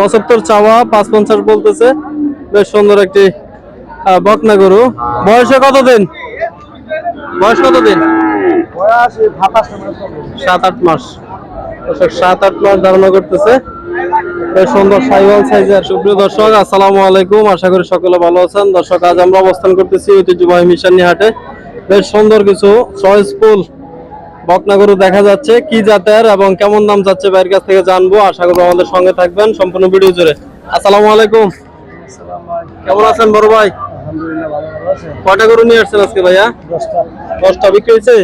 পঁচাত্তর চাওয়া, পাঁচ পঞ্চাশ বলতেছে। বেশ সুন্দর একটি বকনা গরু। বয়সে কতদিন? বয়স কতদিন? সাত আট মাস। সাত আট মাস ধারণা করতেছে। সুন্দর সাইওয়াল সাইজের সুপ্রিয় দর্শক, আসসালামু আলাইকুম। আশা করি সকলে ভালো আছেন। দর্শক, আজ আমরা অবস্থান করতেছি ঐতিহ্যবাহী মিশানি হাটে। বেশ সুন্দর কিছু চয়েসফুল বকনা গরু দেখা যাচ্ছে, কি জাতের এবং কেমন দাম যাচ্ছে ভাইয়ের কাছ থেকে জানব। আশা করব আমাদের সঙ্গে থাকবেন সম্পূর্ণ ভিডিও জুড়ে। আসসালামু আলাইকুম। কেমন আছেন বড় ভাই? কয়টা গরু নিয়ে আসছেন আজকে ভাইয়া? দশটা বিক্রি হয়েছে?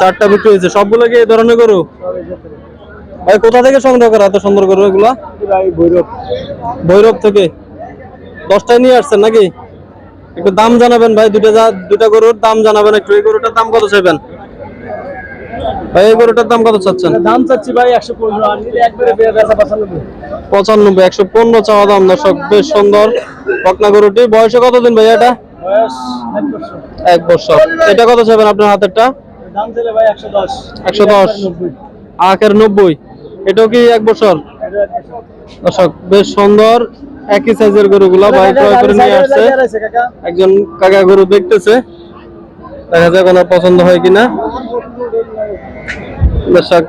চারটা বিক্রি হয়েছে। সবগুলো কি এই ধরনের গরু? ভাই, কোথা থেকে সংগ্রহ করা এত সুন্দর গরু এগুলা? ভৈরব ভৈরব থেকে। দশটায় নিয়ে আসছেন নাকি? একটু দাম জানাবেন ভাই দুটা দুটা গরুর দাম জানাবেন, একটু এই গরুটার দাম কত চাইবেন? ভাই এই গরুটার দাম কত চাচ্ছেন? দাম চাচ্ছি ভাই একশো পনেরো পঁচানব্বই। একশো পনেরো চাওয়া দাম দর্শক বেশ সুন্দর বকনা গরুটি। বয়সে কতদিন ভাই এটা? এক বছর। এটা কত চাইবেন আপনার হাতেরটা? একশো দশ। আখের নব্বই। এটাও কি এক বছর? দর্শক বেশ সুন্দর। একই সাইজের গরুগুলা ভাই ক্রয় করে নিয়ে আসছে। একজন কাকা গরু দেখতেছে। দেখা যাক ওনার পছন্দ হয় কিনা। দর্শক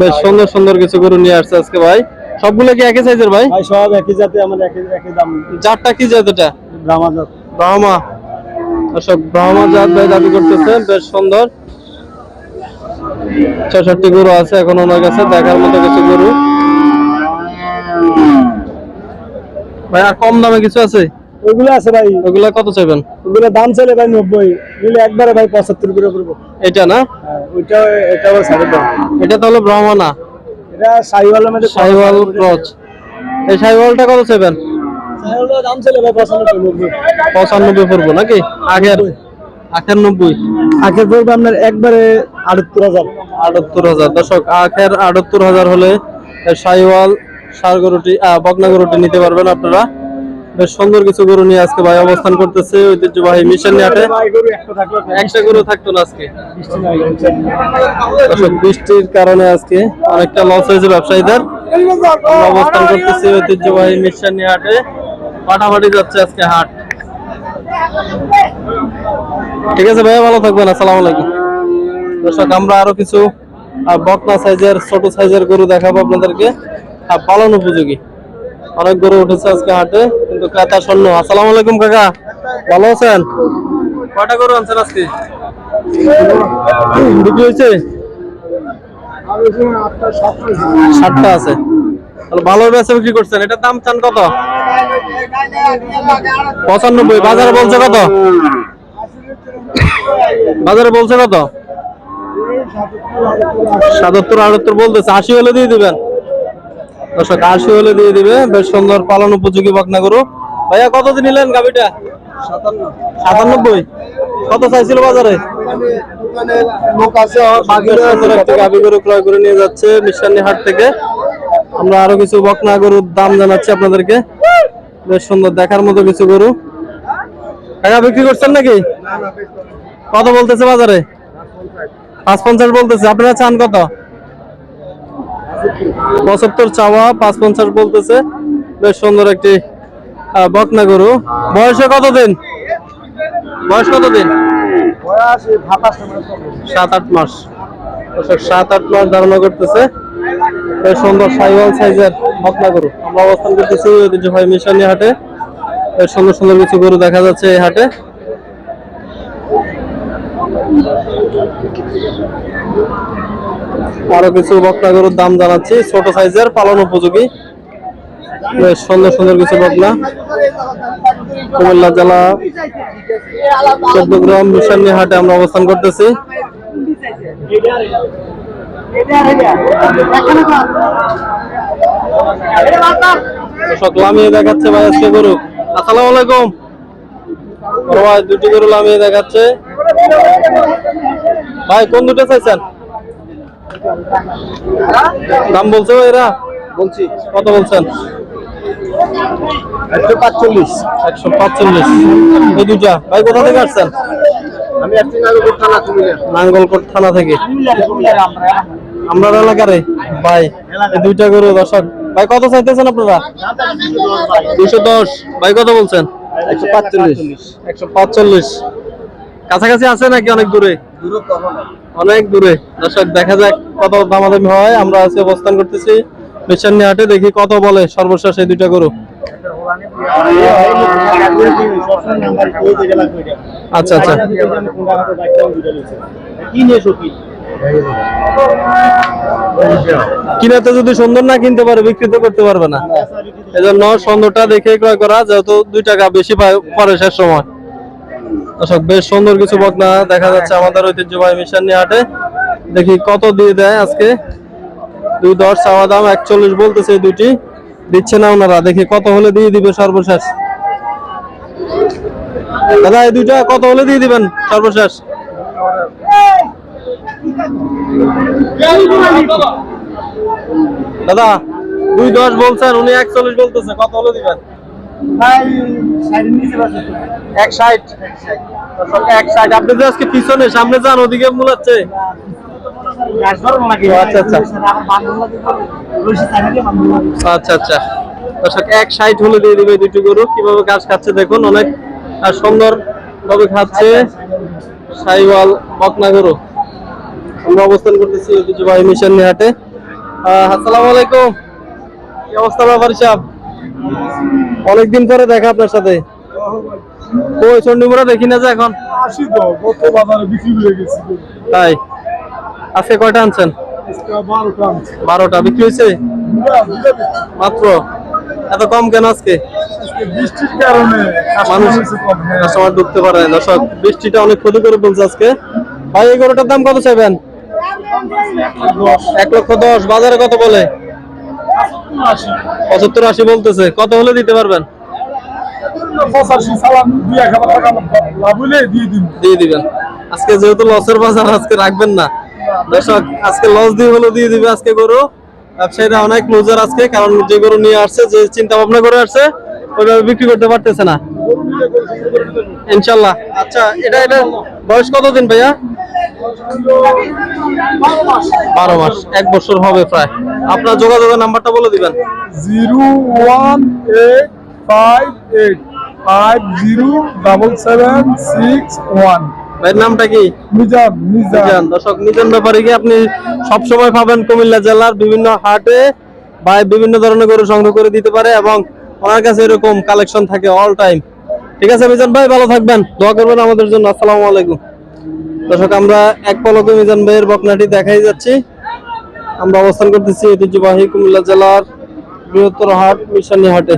বেশ সুন্দর সুন্দর কিছু গরু নিয়ে আসছে আজকে ভাই। সবগুলো কি একই সাইজের ভাই? ভাই সব একই জাতে আমার একই একই দাম। চারটা কি জাত এটা? ব্রাহ্মণ ব্রাহ্মা। দর্শক ব্রাহ্মা জাত ভাই দাবি করতেছে বেশ সুন্দর। ছষট্টি গরু আছে এখন ওনার কাছে দেখার মতো কিছু গরু। ভাই আর কম দামে কিছু আছে? ওইগুলো আছে ভাই। ওগুলা কত চাইবেন? ওগুলো দাম চলে ভাই নব্বই নিলে একবারে ভাই পঁচাত্তর করে পড়ব। এটা না? হ্যাঁ, ওইটা এটা আবার সাড়ে এটা তাহলে এটা সাইওয়ালের মধ্যে সাইওয়াল ক্রচ এই সাইওয়ালটা কত চাইবেন সাইওয়ালের দাম চলে ভাই পঁচানব্বই নব্বই পঁচানব্বই পড়ব নাকি? আগের? নব্বই। আখের পড়বে আপনার একবারে আটাত্তর হাজার। আটাত্তর হাজার। দর্শক আখের আটাত্তর হাজার হলে সাইওয়াল সার গরুটি আহ, বকনা গরুটি নিতে পারবেন আপনারা। বেশ সুন্দর কিছু গরু নিয়ে আজকে ভাই অবস্থান করতেছে ঐতিহ্যবাহী মিশন গরু একটা গরু থাকতো না আজকে। বৃষ্টির কারণে আজকে অনেকটা লস হয়েছে ব্যবসায়ীদের। অবস্থান করতেছি ঐতিহ্যবাহী মিশন হাটে। ফাটাফাটি যাচ্ছে আজকে হাট। ঠিক আছে ভাইয়া ভালো থাকবেন আসসালামু আলাইকুম। দর্শক আমরা আরও কিছু বকনা সাইজের ছোট সাইজের গরু দেখাবো আপনাদেরকে। আহ, পালন উপযোগী। অনেক গরু উঠেছে আজকে হাটে, কিন্তু ক্রেতা শূন্য আসসালামু আলাইকুম কাকা, ভালো আছেন? কয়টা গরু আনছেন আজকে? বিক্রি হয়েছে? ষাটটা আছে। ভালো বেচা বিক্রি করছেন। এটার দাম চান কত? পঁচানব্বই। বাজারে বলছে কত? বাজারে বলছে কত? সাতাত্তর, আটাত্তর বলতেছে। আশি হলে দিয়ে দিবেন। দর্শক আশি হলে দিয়ে দিবে। বেশ সুন্দর পালন উপযোগী বকনা গরু। ভাইয়া কত নিলেন গাবিটা সাতানব্বই। কত চাইছিল বাজারে? গাভী গরু ক্রয় করে নিয়ে যাচ্ছে মিষ্টান্নি হাট থেকে। আমরা আরও কিছু বকনা গরুর দাম জানাচ্ছি আপনাদেরকে। বেশ সুন্দর দেখার মতো কিছু গরু। টাকা বিক্রি করছেন নাকি? কত বলতেছে বাজারে? পাঁচ পঞ্চাশ বলতেছে। আপনারা চান কত? পঁচাত্তর চাওয়া পাঁচ পঞ্চাশ বলতেছে। বেশ সুন্দর একটি বকনা গরু। বয়সে কতদিন? বয়স কতদিন? সাত আট মাস। সাত আট মাস ধারণা করতেছে। বেশ সুন্দর সাইওয়াল সাইজের বকনা গরু। আমরা অবস্থান করতেছি ঐতিহ্যবাহী মিশানি হাটে। বেশ সুন্দর সুন্দর কিছু গরু দেখা যাচ্ছে এই হাটে। আরও কিছু বকনা গরুর দাম জানাচ্ছি। ছোট সাইজের পালন উপযোগী। বেশ সুন্দর সুন্দর কিছু বকনা। কুমিল্লা জেলা চোদ্দগ্রাম মিশানি হাটে আমরা অবস্থান করতেছি। দর্শক, লামিয়ে দেখাচ্ছে ভাই আজকে গরু। আসসালামু আলাইকুম। ভাই দুটি গরু লামিয়ে দেখাচ্ছে। ভাই কোন দুটো চাইছেন? দাম বলছে ভাই এরা বলছি। কত বলছেন? একশো পাঁচচল্লিশ। একশো পাঁচচল্লিশ। এই দুটা ভাই কোথা থেকে আসছেন? আমি একটি নাগরিক থানা নাঙ্গলকোট থানা থেকে। আমরা এলাকারে? ভাই দুইটা গরু দর্শক। ভাই কত চাইতেছেন আপনারা? দুশো। দশ। ভাই কত বলছেন? কাছাকাছি আছে নাকি অনেক দূরে? অনেক দূরে। দর্শক, দেখা যাক কত দামাদামি হয়। আমরা আজকে অবস্থান করতেছি মিশন হাটে। দেখি কত বলে সর্বশেষ এই দুইটা গরু। আচ্ছা আচ্ছা। কিনাতে যদি সুন্দর না কিনতে পারে বিক্রি তো করতে পারবে না। এজন্য সুন্দরটা দেখে ক্রয় করা, যেহেতু দুই টাকা বেশি পরে শেষ সময়। দর্শক, বেশ সুন্দর কিছু বকনা দেখা যাচ্ছে আমাদের ঐতিহ্যবাহী মিশন হাটে দেখি কত দিয়ে দেয় আজকে। দুই দশ, চাওয়া দাম একচল্লিশ বলতেছে দুইটি। দিচ্ছে না ওনারা, দেখি কত হলে দিয়ে দিবে সর্বশেষ। দাদা, এই দুইটা কত হলে দিয়ে দিবেন সর্বশেষ? দাদা দুই দশ বলছেন উনি একচল্লিশ বলতেছে কত হলে দিবেন? এক ষাট? এক ষাট। আপনি যে আজকে পিছনে সামনে যান ওদিকে মূলাচ্ছে আচ্ছা আচ্ছা। আচ্ছা আচ্ছা। দর্শক এক ষাট হলে দিয়ে দিবে দুটি গরু। কীভাবে ঘাস খাচ্ছে দেখুন অনেক সুন্দর ভাবে খাচ্ছে। সাইওয়াল বকনা গরু। আমরা অবস্থান করতেছি ঐতিহ্যবাহী মিশন নিহাটে। আসসালামু আলাইকুম। কি অবস্থা ব্যাপার সাহেব অনেকদিন পরে দেখা আপনার সাথে। ওই চন্ডিমুড়া দেখি না যে এখন? আসি তো গত বাজারে বিক্রি হয়ে গেছি তাই। আজকে কয়টা আনছেন? বারোটা বিক্রি হয়েছে। মাত্র? এত কম কেন আজকে? বৃষ্টির কারণে মানুষ কাস্টমার ঢুকতে পারে দর্শক বৃষ্টিটা অনেক ক্ষতি করে ফেলছে আজকে। ভাই এই গরুটার দাম কত চাইবেন? এক লক্ষ দশ, বাজারে কত বলে? পঁচাত্তর আশি বলতেছে। কত হলে দিতে পারবেন? আজকে লস দিয়ে দিবে আজকে গরু। অনেক আজকে, কারণ যে গরু নিয়ে আসছে, যে চিন্তা ভাবনা করে আসছে, ওইভাবে বিক্রি করতে পারতেছে না। ইনশাল্লাহ। আচ্ছা এটা এটা বয়স কতদিন ভাইয়া? বারো মাস। এক বছর হবে প্রায়। আপনার যোগাযোগের নাম্বারটা বলে দিবেন। Zero one eight five eight five zero double seven six one. ভাইয়ের নামটা কি? মিজান মিজান। দর্শক মিজান ব্যাপারে কি আপনি সব সময় পাবেন কুমিল্লা জেলার বিভিন্ন হাটে বা বিভিন্ন ধরনের গরু সংগ্রহ করে দিতে পারে এবং ওনার কাছে এরকম কালেকশন থাকে অল টাইম ঠিক আছে মিজান ভাই ভালো থাকবেন। দোয়া করবেন আমাদের জন্য। আসসালামু আলাইকুম। দর্শক আমরা এক পলকে মিজান ভাইয়ের বকনাটি দেখাই যাচ্ছি। আমরা অবস্থান করতেছি ঐতিহ্যবাহী কুমিল্লা জেলার বৃহত্তর হাট মিশানি হাটে।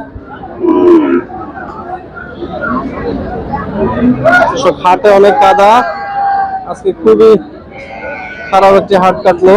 দর্শক হাটে অনেক কাদা। আজকে খুবই খারাপ একটি হাট কাটলো।